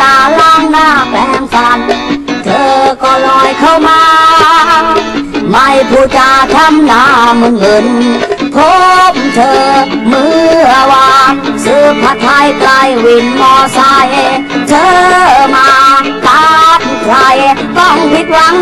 ตาล้างหน้าแปรงฟัน เธอก็ลอยเข้ามา ไม่พูดจาทำหน้ามึงเงิน พบเธอเมื่อวานซื้อผ้าไทยไกลวินมอไซค์เธอมาตามใครต้องผิดหวัง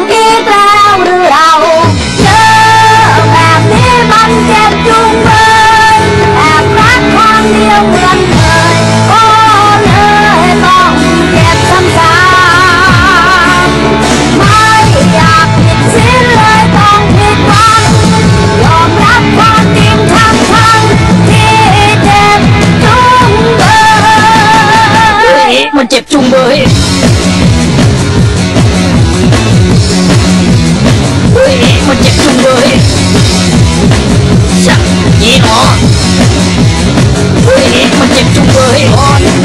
if you put it on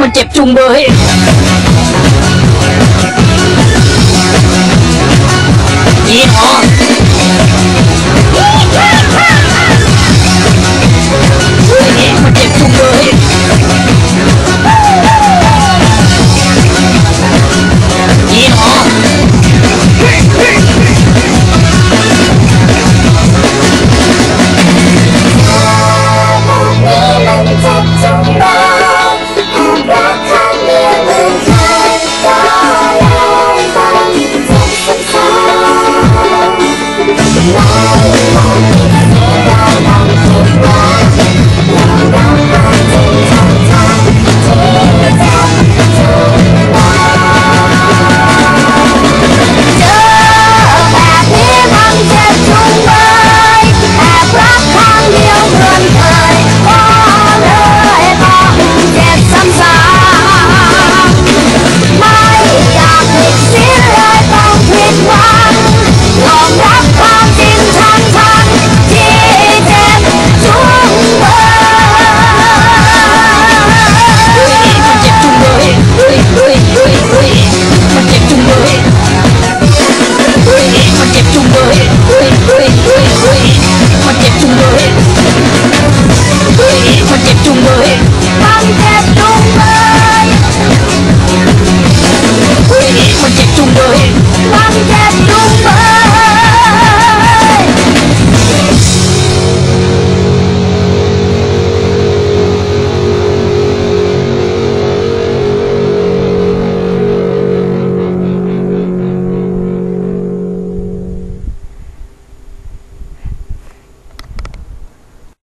มันเจ็บจุงเบย